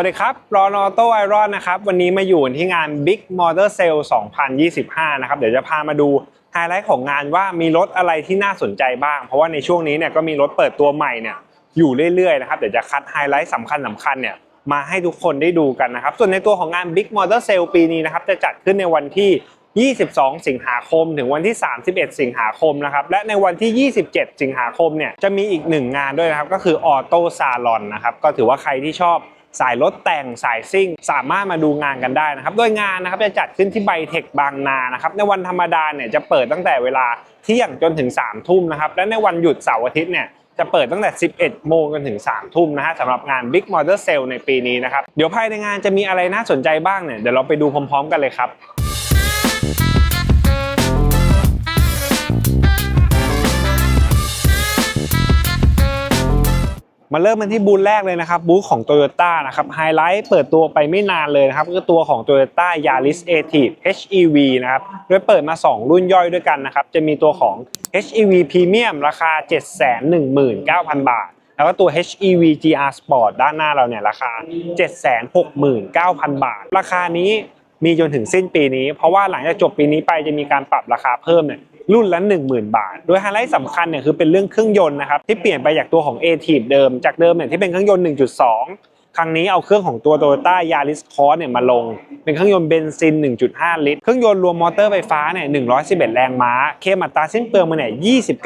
วัสดีครับรอนอโต้ไอรอนนะครับ วันนี้มาอยู่ที่งาน Big Motor Sale 2025 นะครับ เดี๋ยวจะพามาดูไฮไลท์ของงานว่ามีรถอะไรที่น่าสนใจบ้าง เพราะว่าในช่วงนี้เนี่ยก็มีรถเปิดตัวใหม่เนี่ยอยู่เรื่อยๆนะครับ เดี๋ยวจะคัดไฮไลท์สำคัญสำคัญเนี่ยมาให้ทุกคนได้ดูกันนะครับ ส่วนในตัวของงาน Big Motor Sale ปีนี้นะครับ จะจัดขึ้นในวันที่ 22 สิงหาคม ถึงวันที่ 31 สิงหาคมนะครับ และในวันที่ 27 สิงหาคมเนี่ยจะมีอีกหนึ่งงานด้วยนะครับ ก็คือออโต้ซาลอนนะครับ ก็ถือว่าใครที่ชอบ สายรถแต่งสายซิ่ง สามารถมาดูงานกันได้นะครับ โดยงานนะครับจะจัดขึ้นที่ไบเทคบางนานะครับ ในวันธรรมดาเนี่ยจะเปิดตั้งแต่เวลาเที่ยงจนถึง3ทุ่มนะครับ และในวันหยุดเสาร์อาทิตย์เนี่ยจะเปิดตั้งแต่ 11 โมงจนถึง 3 ทุ่มนะฮะสำหรับงาน Big Motor Sale ในปีนี้นะครับ เดี๋ยวภายในงานจะมีอะไรน่าสนใจบ้างเนี่ย เดี๋ยวเราไปดูพร้อมๆ กันเลยครับ มาเริ่มกันที่บูธแรกเลยนะครับบูธของ Toyota นะครับไฮไลท์เปิดตัวไปไม่นานเลยนะครับก็คือตัวของ Toyota Yaris Active HEV นะครับโดยเปิดมา 2 รุ่นย่อยด้วยกันนะครับจะมีตัวของ HEV Premium ราคา 719,000 บาท แล้วก็ตัว HEV GR Sport ด้านหน้าเราเนี่ยราคา 769,000 บาท ราคานี้มีจนถึงสิ้นปีนี้ เพราะว่าหลังจากจบปีนี้ไปจะมีการปรับราคาเพิ่มเนี่ย รุ่นละ 10,000 บาท โดยไฮไลท์สำคัญเนี่ยคือเป็นเรื่องเครื่องยนต์นะครับที่เปลี่ยนไปจากตัวของ a t i v เดิมจากเดิมเนี่ยที่เป็นเครื่องยนต์ 1.2 ครั้งนี้เอาเครื่องของตัว Toyota Yaris Cross เนี่ยมาลง เป็นเครื่องยนต์เบนซิน 1.5 ลิตร เครื่องยนต์รวมมอเตอร์ไฟฟ้าเนี่ย111 แรงม้า เคมอัตราสิ้นเปลืองมาเนี่ย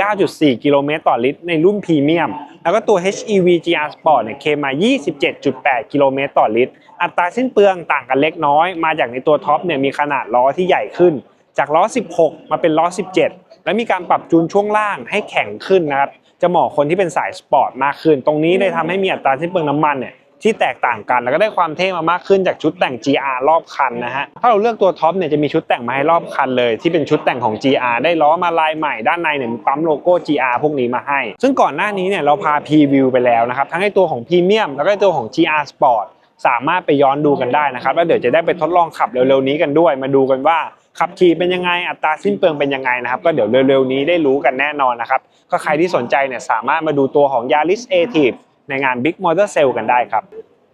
29.4 กิโลเมตรต่อลิตร ในรุ่นพรีเมียม แล้วก็ตัว HEV GR Sport เนี่ยเคมมา27.8 กิโลเมตรต่อลิตร อัตราสิ้นเปลืองต่างกันเล็กน้อย มาจากในตัวท็อปเนี่ยมีขนาดล้อที่ใหญ่ขึ้นจากล้อ 16 มาเป็นล้อ 17 และมีการปรับจูนช่วงล่างให้แข็งขึ้นนะครับจะเหมาะคนที่เป็นสายสปอร์ตมากขึ้น ตรงนี้เลยทำให้มีอัตราสิ้นเปลืองน้ำมันเนี่ยที่แตกต่างกันแล้วก็ได้ความเท่มามากขึ้นจากชุดแต่ง GR รอบคันนะฮะถ้าเราเลือกตัวท็อปเนี่ยจะมีชุดแต่งมาให้รอบคันเลย ที่เป็นชุดแต่งของ GR ได้ล้อมาลายใหม่ด้านในเนี่ยปั๊มโลโก้ GR พวกนี้มาให้ ซึ่งก่อนหน้านี้เนี่ยเราพาพรีวิวไปแล้วนะครับทั้งในตัวของพรีเมียมแล้วก็ตัวของ GR Sport สามารถไปย้อนดูกันได้นะครับแล้วเดี๋ยวจะได้ไปทดลองขับเร็วๆนี้กันด้วย มาดูกันว่า ขับขี่เป็นยังไงอัตราสิ้นเปลืองเป็นยังไงนะครับ ก็เดี๋ยวเร็วๆนี้ได้รู้กันแน่นอนนะครับ ก็ใครที่สนใจเนี่ยสามารถมาดูตัวของ Yaris a t i v ในงาน Big Motor Sale กันได้ครับ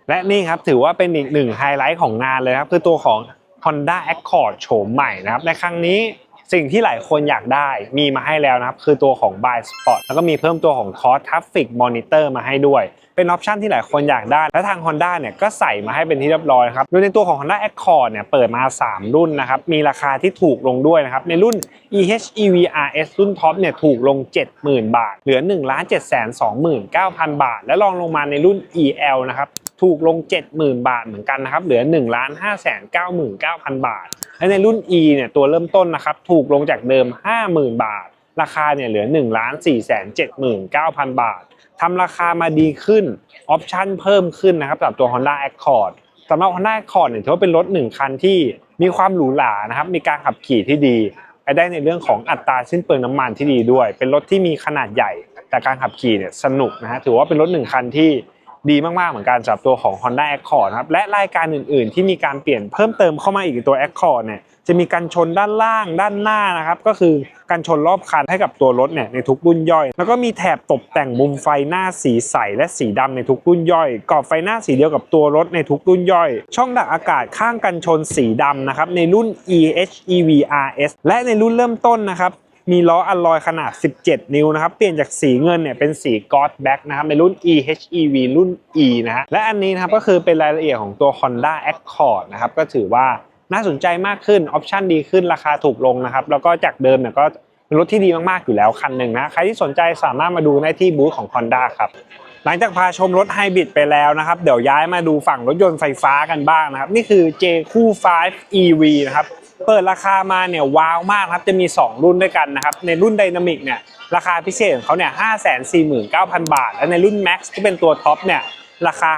และนี่ครับถือว่าเป็นอีกหนึ่งไฮไลท์ของงานเลยครับคือตัวของ Honda Accord โฉมใหม่นะครับ ในครั้งนี้สิ่งที่หลายคนอยากได้มีมาให้แล้วนะครับ คือตัวของ Buy Spot แล้วก็มีเพิ่มตัวของ Cross Traffic Monitor มาให้ด้วย เป็นออปชันที่หลายคนอยากได้ และทาง Honda เนี่ยก็ใส่มาให้เป็นที่เรียบร้อยครับโดยในตัวของ Honda Accord เนี่ยเปิดมา 3 รุ่นนะครับมีราคาที่ถูกลงด้วยนะครับในรุ่น EHEV RS รุ่นท็อปเนี่ยถูกลง 70,000 บาท เหลือ 1 7 2 9 0 0 0 บาท และลองลงมาในรุ่น EL นะครับถูกลง 70,000 บาทเหมือนกันนะครับเหลือ 1 5 9 9 0 0 0 บาท และในรุ่น E เนี่ยตัวเริ่มต้นนะครับถูกลงจากเดิม 50,000 บาท ราคาเนี่ยเหลือ 1 4 7 9 0 0 0 บาท ทำราคามาดีขึ้นออปชันเพิ่มขึ้นนะครับสำหรับตัว Honda Accord สำหรับ Honda Accord เนี่ยถือว่าเป็นรถหนึ่งคันที่มีความหรูหรานะครับมีการขับขี่ที่ดีไปได้ในเรื่องของอัตราสิ้นเปลืองน้ำมันที่ดีด้วย เป็นรถที่มีขนาดใหญ่ แต่การขับขี่เนี่ยสนุกนะฮะถือว่าเป็นรถหนึ่งคันที่ดีมากๆเหมือนกันสำหรับตัวของ Honda Accord นะครับและรายการอื่นๆ ที่มีการเปลี่ยนเพิ่มเติมเข้ามาอีกตัว Accord เนี่ยจะมีการชนด้านล่างด้านหน้านะครับก็คือ การชนรอบคันให้กับตัวรถเนี่ยในทุกรุ่นย่อย แล้วก็มีแถบตกแต่งมุมไฟหน้าสีใสและสีดำในทุกรุ่นย่อยกรอบไฟหน้าสีเดียวกับตัวรถในทุกรุ่นย่อย ช่องดักอากาศข้างกันชนสีดำนะครับในรุ่น EHEV RS และในรุ่นเริ่มต้นนะครับมีล้ออัลลอยขนาด 17 นิ้วนะครับ เปลี่ยนจากสีเงินเนี่ยเป็นสีกอ d แบ็กนะครับในรุ่น EHEV รุ่น E นะฮะ และอันนี้นะครับก็คือเป็นรายละเอียดของตัว Honda Accord นะครับ ก็ถือว่า น่าสนใจมากขึ้นออปชันดีขึ้นราคาถูกลงนะครับ แล้วก็จากเดิมเนี่ยก็เป็นรถที่ดีมากๆอยู่แล้วคันหนึ่งนะ ใครที่สนใจสามารถมาดูได้ที่บูธของ Honda ครับหลังจากพาชมรถไฮบริดไปแล้วนะครับ เดี๋ยวย้ายมาดูฝั่งรถยนต์ไฟฟ้ากันบ้างนะครับ นี่คือ J คู่5 EV นะครับเปิดราคามาเนี่ยว้าวมากครับจะมี 2 รุ่นด้วยกันนะครับ ในรุ่นไดนามิกเนี่ยราคาพิเศษของเขาเนี่ย549,000 บาท และในรุ่น Max ที่เป็นตัวท็อปเนี่ยราคา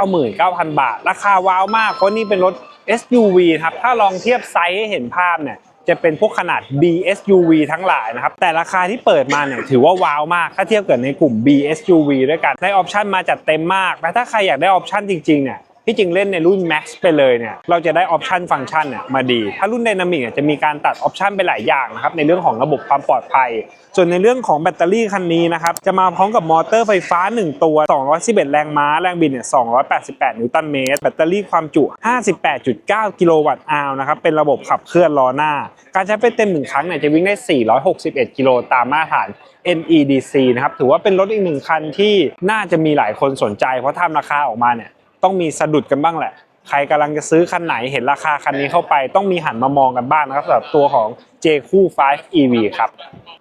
599,000 บาท ราคาว้าวมากเพราะนี่เป็นรถ SUV ครับถ้าลองเทียบไซส์ให้เห็นภาพเนี่ยจะเป็นพวกขนาด BSUV ทั้งหลายนะครับ แต่ราคาที่เปิดมาเนี่ยถือว่าว้าวมาก ถ้าเทียบกับในกลุ่ม BSUV ด้วยกัน ได้ออปชันมาจัดเต็มมาก และถ้าใครอยากได้ออปชันจริงๆเนี่ย ที่จริงเล่นในรุ่น Max ไปเลยเนี่ยเราจะได้ออปชันฟังก์ชันเนี่ยมาดี ถ้ารุ่น Dynamic เนี่ยจะมีการตัดออปชันไปหลายอย่างนะครับในเรื่องของระบบความปลอดภัย ส่วนในเรื่องของแบตเตอรี่คันนี้นะครับจะมาพร้อมกับมอเตอร์ไฟฟ้า 1 ตัว 211 แรงม้าแรงบิดเนี่ย288 นิวตันเมตร แบตเตอรี่ความจุ 58.9 กิโลวัตต์อาวนะครับเป็นระบบขับเคลื่อนล้อหน้า การใช้ไปเต็มหนึ่งครั้งเนี่ยจะวิ่งได้ 461 กิโลตามมาตรฐาน NEDC นะครับถือว่าเป็นรถอีกหนึ่งคันที่น่าจะมีหลายคนสนใจ เพราะทำราคาออกมาเนี่ย ต้องมีสะดุดกันบ้างแหละ ใครกำลังจะซื้อคันไหนเห็นราคาคันนี้เข้าไป ต้องมีหันมามองกันบ้างนะครับสำหรับตัวของ J คู่5 EV ครับ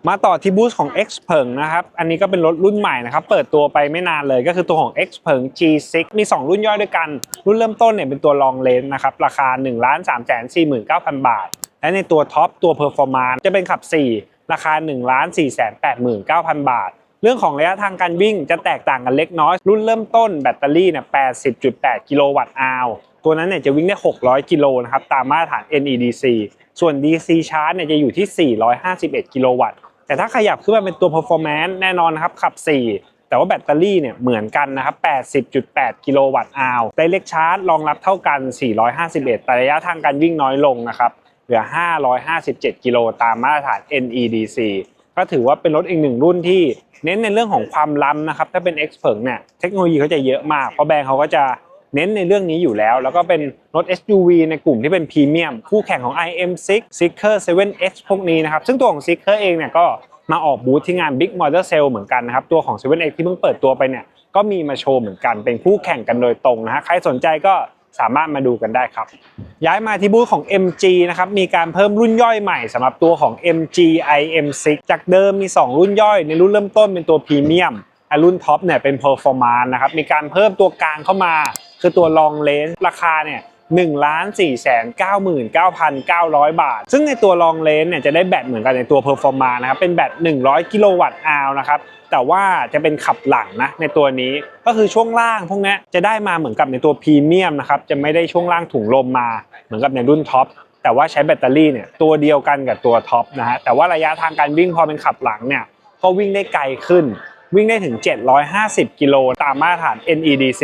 มาต่อที่บูธของ X เพิงนะครับอันนี้ก็เป็นรถรุ่นใหม่นะครับเปิดตัวไปไม่นานเลยก็คือตัวของ X เพิง G6 มี 2 รุ่นย่อยด้วยกัน รุ่นเริ่มต้นเนี่ยเป็นตัว Long Range นะครับราคา 1 3 4 9 0 0 0 บาท และในตัวท็อปตัว Performance จะเป็นขับ 4 ราคา 1 4 8 9 0 0 0 บาท เรื่องของระยะทางการวิ่งจะแตกต่างกันเล็กน้อย รุ่นเริ่มต้นแบตเตอรี่เนี่ย 80.8 กิโลวัตต์อาวตัวนั้นเนี่ยจะวิ่งได้ 600 กิโลนะครับ ตามมาตรฐาน NEDC ส่วน DC Charge เนี่ยจะอยู่ที่ 451 กิโลวัตต์ แต่ถ้าขยับขึ้นมาเป็นตัว performance แน่นอนนะครับ ขับ 4 แต่ว่าแบตเตอรี่เนี่ยเหมือนกันนะครับ 80.8 กิโลวัตต์อาวไดเรกชาร์จรองรับเท่ากัน 451 แต่ระยะทางการวิ่งน้อยลงนะครับ เหลือ 557 กิโลตามมาตรฐาน NEDC ก็ถือว่าเป็นรถอีกหนึ่งรุ่นที่ เน้นในเรื่องของความล้ำนะครับ ถ้าเป็น X เ e ิงเนี่ยเทคโนโลยีเขาจะเยอะมาก เพราะแบรนด์เขาก็จะเน้นในเรื่องนี้อยู่แล้ว แล้วก็เป็นรถ SUV ในกลุ่มที่เป็นพรีเมียมคู่แข่งของ IM6 Seeker 7X พวกนี้นะครับ ซึ่งตัวของ Seeker เองเนี่ยก็มาออกบูธที่งาน Big Motor Sale เหมือนกันนะครับ ตัวของ 7X ที่เพิ่งเปิดตัวไปเนี่ยก็มีมาโชว์เหมือนกันเป็นคู่แข่งกันโดยตรงนะฮะใครสนใจก็ สามารถมาดูกันได้ครับ ย้ายมาที่บูธของ MG นะครับมีการเพิ่มรุ่นย่อยใหม่สำหรับตัวของ MG IM6 จากเดิมมี 2 รุ่นย่อย ในรุ่นเริ่มต้นเป็นตัวพรีเมียมอะรุ่นท็อปเนี่ยเป็น Performance นะครับมีการเพิ่มตัวกลางเข้ามา คือตัว Long Range ราคาเนี่ย1ล้าน4แสน99,900บาท ซึ่งในตัว Long Range เนี่ยจะได้แบตเหมือนกันในตัว Performance นะครับ เป็นแบต100กิโลวัตต์อาวนะครับ แต่ว่าจะเป็นขับหลังนะในตัวนี้ก็คือช่วงล่างพวกนี้จะได้มาเหมือนกับในตัวพรีเมียมนะครับจะไม่ได้ช่วงล่างถุงลมมาเหมือนกับในรุ่นท็อปแต่ว่าใช้แบตเตอรี่เนี่ยตัวเดียวกันกับตัวท็อปนะฮะแต่ว่าระยะทางการวิ่งพอเป็นขับหลังเนี่ยก็วิ่งได้ไกลขึ้น วิ่งได้ถึง 750 กิโลตามมาตรฐาน NEDC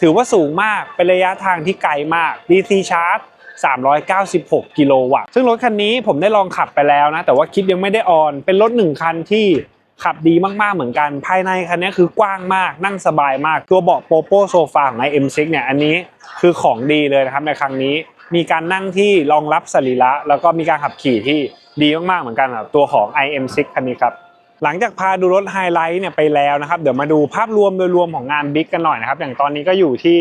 ถือว่าสูงมากเป็นระยะทางที่ไกลมาก DC Charge 396 กิโลวัตต์ ซึ่งรถคันนี้ผมได้ลองขับไปแล้วนะ แต่ว่าคลิปยังไม่ได้ออน เป็นรถหนึ่งคันที่ ขับดีมากๆเหมือนกันภายในคันนี้คือกว้างมากนั่งสบายมากตัวเบาะโปโปโซฟาของใน M6 เนี่ยอันนี้คือของดีเลยนะครับในครั้งนี้มีการนั่งที่รองรับสรีระแล้วก็มีการขับขี่ที่ดีมากๆเหมือนกันครับตัวของ IM6 คันนี้ครับหลังจากพาดูรถไฮไลท์เนี่ยไปแล้วนะครับเดี๋ยวมาดูภาพรวมโดยรวมของงานบิ๊กกันหน่อยนะครับอย่างตอนนี้ก็อยู่ที่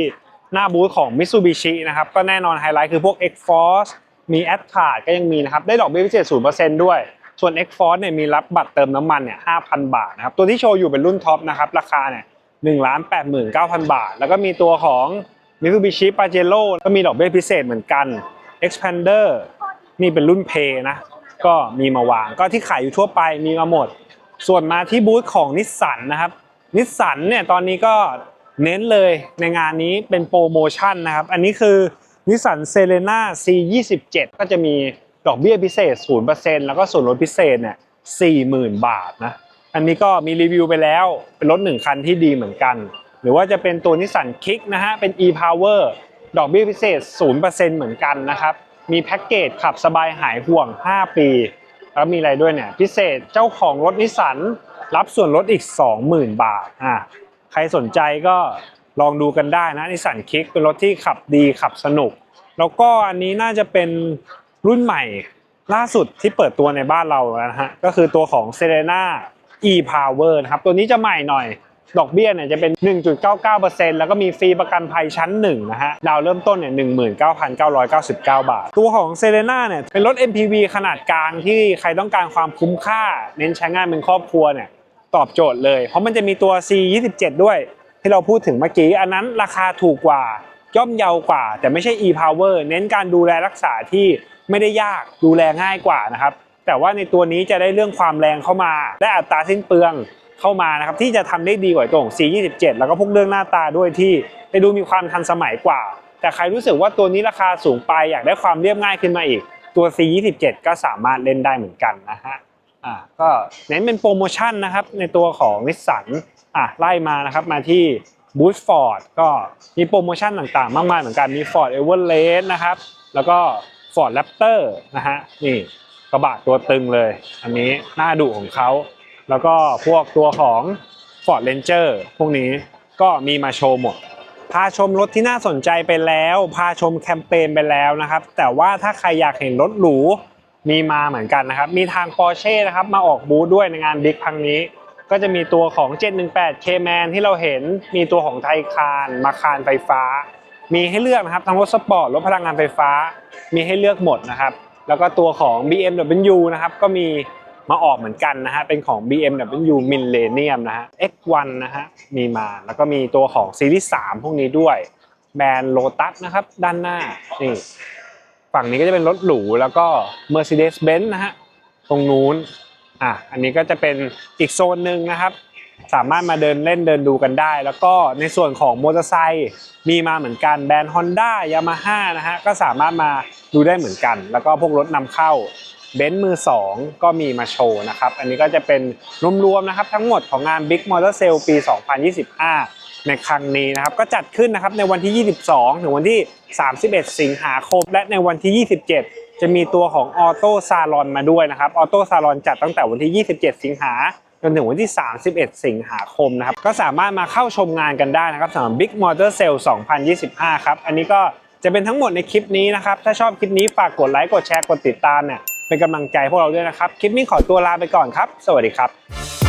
หน้าบูธของ Mitsubishi นะครับก็แน่นอนไฮไลท์คือพวก X-Force มี a d c a r d ก็ยังมีนะครับได้ดอกเบี้ยพิเศษ0%ด้วย ส่วน X-Force เนี่ยมีรับบัตรเติมน้ำมันเนี่ย5,000 บาทนะครับ ตัวที่โชว์อยู่เป็นรุ่นท็อปนะครับ ราคาเนี่ย1 8 9 0 0 0 บาท แล้วก็มีตัวของ Mitsubishi Pajero ก็มีดอกเบี้ยพิเศษเหมือนกัน Expander นี่เป็นรุ่นเพนะ ก็มีมาวาง ก็ที่ขายอยู่ทั่วไปมีมาหมด ส่วนมาที่บูธของนิสสันนะครับ นิสสันเนี่ยตอนนี้ก็เน้นเลยในงานนี้เป็นโปรโมชั่นนะครับ อันนี้คือนิสสันเซเลน่า C27 ก็จะมี ดอกเบี้ยพิเศษ 0%แล้วก็ส่วนลดพิเศษเนี่ย40,000 บาทนะ อันนี้ก็มีรีวิวไปแล้ว เป็นรถหนึ่งคันที่ดีเหมือนกัน หรือว่าจะเป็นตัวนิสสันคิกนะฮะ เป็น e-power ดอกเบี้ยพิเศษ 0%เหมือนกันนะครับ มีแพ็กเกจขับสบายหายห่วง 5 ปี แล้วมีอะไรด้วยเนี่ย พิเศษเจ้าของรถนิสสันรับส่วนลดอีก 20,000 บาท อะ ใครสนใจก็ลองดูกันได้นะนิสสันคิกเป็นรถที่ขับดีขับสนุก แล้วก็อันนี้น่าจะเป็น รุ่นใหม่ล่าสุดที่เปิดตัวในบ้านเราแล้วนะฮะก็คือตัวของ Serena e-Power นะครับ ตัวนี้จะใหม่หน่อย ดอกเบี้ยเนี่ยจะเป็น 1.99%แล้วก็มีฟรีประกันภัยชั้น 1 นะฮะ ดาวเริ่มต้นเนี่ย 19,999 บาท ตัวของเซเลน่าเนี่ย เป็นรถ MPV ขนาดกลางที่ใครต้องการความคุ้มค่า เน้นใช้งานเป็นครอบครัวเนี่ย ตอบโจทย์เลย เพราะมันจะมีตัว C27 ด้วย ที่เราพูดถึงเมื่อกี้ อันนั้นราคาถูกกว่า ย่อมเยาวกว่า แต่ไม่ใช่ e-power เน้นการดูแลรักษาที่ ไม่ได้ยากดูแลง่ายกว่านะครับ แต่ว่าในตัวนี้จะได้เรื่องความแรงเข้ามา และอัตราสิ้นเปลืองเข้ามานะครับที่จะทำได้ดีกว่าตัวของ C27 แล้วก็พวกเรื่องหน้าตาด้วยที่ไปดูมีความทันสมัยกว่า แต่ใครรู้สึกว่าตัวนี้ราคาสูงไปอยากได้ความเรียบง่ายขึ้นมาอีก ตัว C27 ก็สามารถเล่นได้เหมือนกันนะฮะอ่าก็เน้นเป็นโปรโมชั่นนะครับในตัวของนิสสันอะไล่มานะครับมาที่บูธฟอร์ดก็มีโปรโมชั่นต่างๆ มากมายเหมือนกันมี Ford Everest นะครับ แล้วก็ Ford Raptor นะฮะนี่กระบะตัวตึงเลย อันนี้หน้าดุของเขา แล้วก็พวกตัวของ Ford Ranger พวกนี้ก็มีมาโชว์หมด พาชมรถที่น่าสนใจไปแล้ว พาชมแคมเปญไปแล้วนะครับ แต่ว่าถ้าใครอยากเห็นรถหรูมีมาเหมือนกันนะครับ มีทาง Porsche นะครับมาออกบูธด้วยในงานบิ๊กครั้งนี้ ก็จะมีตัวของ 718 Cayman ที่เราเห็น มีตัวของไทคานมาคานไฟฟ้า มีให้เลือกนะครับทั้งรถสปอร์ตรถพลังงานไฟฟ้า มีให้เลือกหมดนะครับ แล้วก็ตัวของ BMW นะครับก็มีมาออกเหมือนกันนะฮะเป็นของ BMW Millennium นะฮะ X1 นะฮะมีมาแล้วก็มีตัวของซีรีส์3พวกนี้ด้วยแบรนด์ Lotus นะครับด้านหน้านี่ฝั่งนี้ก็จะเป็นรถหรูแล้วก็ Mercedes-Benz นะฮะตรงนู้นอะอันนี้ก็จะเป็นอีกโซนหนึ่งนะครับ สามารถมาเดินเล่นเดินดูกันได้ แล้วก็ในส่วนของมอเตอร์ไซค์มีมาเหมือนกันแบรนด์ Honda Yamaha นะฮะก็สามารถมาดูได้เหมือนกัน แล้วก็พวกรถนำเข้าเบนซ์มือ 2 ก็มีมาโชว์นะครับ อันนี้ก็จะเป็นรวมๆนะครับทั้งหมดของงาน Big Motor Sale ปี 2025 ในครั้งนี้นะครับ ก็จัดขึ้นนะครับในวันที่ 22 ถึงวันที่ 31 สิงหาคม และในวันที่ 27 จะมีตัวของออโต้ซาลอนมาด้วยนะครับออโต้ซาลอนจัดตั้งแต่วันที่ 27 สิงหา จนถึงวันที่ 31 สิงหาคมนะครับ ก็สามารถมาเข้าชมงานกันได้นะครับสำหรับ Big Motor Sale 2025 ครับ อันนี้ก็จะเป็นทั้งหมดในคลิปนี้นะครับ ถ้าชอบคลิปนี้ฝากกดไลค์ กดแชร์ กดติดตามเนี่ย เป็นกำลังใจพวกเราด้วยนะครับ คลิปนี้ขอตัวลาไปก่อนครับ สวัสดีครับ